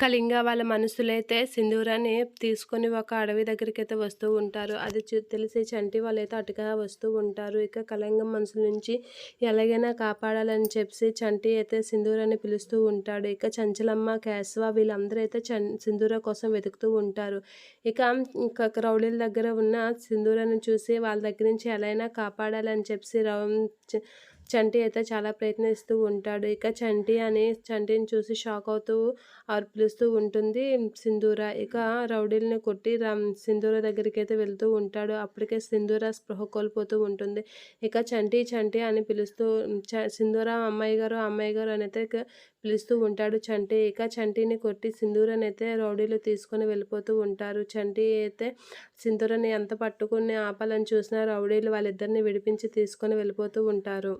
కళింగ వాళ్ళ మనసులైతే సింధూరాన్ని తీసుకొని ఒక అడవి దగ్గరికి అయితే వస్తూ ఉంటారు. అది తెలిసి చంటి వాళ్ళైతే అటుగా వస్తూ ఉంటారు. ఇక కళింగం మనసుల నుంచి ఎలాగైనా కాపాడాలని చెప్పి చంటి అయితే సింధూరాన్ని పిలుస్తూ ఉంటాడు. ఇక చంచలమ్మ కేశవ వీళ్ళందరూ అయితే చం సింధూర కోసం వెతుకుతూ ఉంటారు. ఇక రౌడీల దగ్గర ఉన్న సింధూరాన్ని చూసి వాళ్ళ దగ్గర నుంచి ఎలా అయినా కాపాడాలని చెప్పి రౌ చంటి అయితే చాలా ప్రయత్నిస్తూ ఉంటాడు. ఇక చంటి అని చంటిని చూసి షాక్ అవుతూ పిలుస్తూ ఉంటుంది సింధూర. ఇక రౌడీల్ని కొట్టి రామ్ సింధూర దగ్గరికి అయితే వెళ్తూ ఉంటాడు. అప్పటికే సింధూర స్పృహ కోల్పోతూ ఉంటుంది. ఇక చంటి చంటి అని పిలుస్తూ సింధూర అమ్మాయి గారు అమ్మాయి గారు అని అయితే పిలుస్తూ ఉంటాడు చంటి. ఇక చంటిని కొట్టి సింధూరని అయితే రౌడీలు తీసుకొని వెళ్ళిపోతూ ఉంటారు. చంటి అయితే సింధూరని ఎంత పట్టుకుని ఆపాలని చూసినా రౌడీలు వాళ్ళిద్దరిని విడిపించి తీసుకొని వెళ్ళిపోతూ ఉంటారు.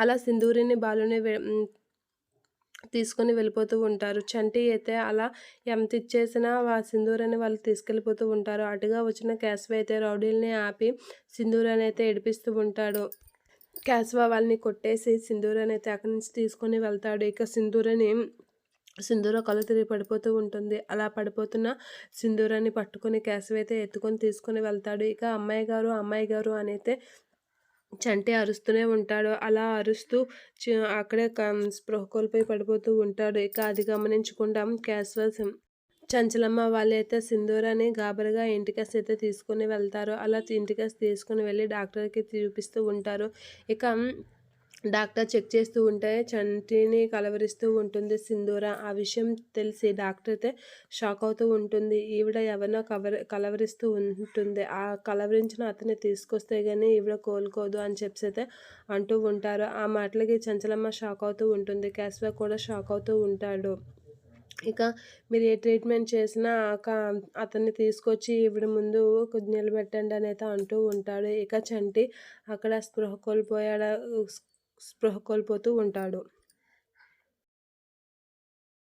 అలా సింధూరిని బాలుని తీసుకొని వెళ్ళిపోతూ ఉంటారు. చంటి అయితే అలా ఎంత ఇచ్చేసినా ఆ సింధూరాన్ని వాళ్ళు తీసుకెళ్ళిపోతూ ఉంటారు. అటుగా వచ్చిన కేశవ అయితే రౌడీల్ని ఆపి సింధూరాన్ని అయితే ఏడిపిస్తూ ఉంటాడు. కేశవ వాళ్ళని కొట్టేసి సింధూరాన్ని అయితే అక్కడి నుంచి తీసుకొని వెళ్తాడు. ఇక సింధూరని సింధూర కళ్ళు తిరిగి పడిపోతూ ఉంటుంది. అలా పడిపోతున్న సింధూరాన్ని పట్టుకొని కేశవ అయితే ఎత్తుకొని తీసుకొని వెళ్తాడు. ఇక అమ్మాయి గారు అమ్మాయి గారు అని అయితే చంటి అరుస్తూనే ఉంటాడు. అలా అరుస్తూ అక్కడే స్పృహ కోల్పోయి పడిపోతూ ఉంటాడు. ఇక అది గమనించకుండా క్యాస్వల్ చంచలమ్మ వాళ్ళైతే సింధూరాని గాబరగా ఇంటికస్ అయితే తీసుకుని వెళ్తారు. అలా ఇంటికస్ తీసుకుని వెళ్ళి డాక్టర్కి చూపిస్తూ ఉంటారు. ఇక డాక్టర్ చెక్ చేస్తూ ఉంటే చంటిని కలవరిస్తూ ఉంటుంది సింధూర. ఆ విషయం తెలిసి డాక్టర్ అయితే షాక్ అవుతూ ఉంటుంది. ఈవిడ ఎవరినో కవర్ కలవరిస్తూ ఉంటుంది. ఆ కలవరించిన అతన్ని తీసుకొస్తే కానీ ఈవిడ కోలుకోదు అని చెప్పి అంటూ ఉంటారు. ఆ మాటలకి చంచలమ్మ షాక్ అవుతూ ఉంటుంది. క్యాస్వా కూడా షాక్ అవుతూ ఉంటాడు. ఇక మీరు ఏ ట్రీట్మెంట్ చేసినా అతన్ని తీసుకొచ్చి ఈవిడ ముందు నిలబెట్టండి అని అయితే అంటూ ఉంటాడు. ఇక చంటి అక్కడ స్పృహ కోల్పోయాడు. స్పృహ కోల్పోతూ ఉంటాడు.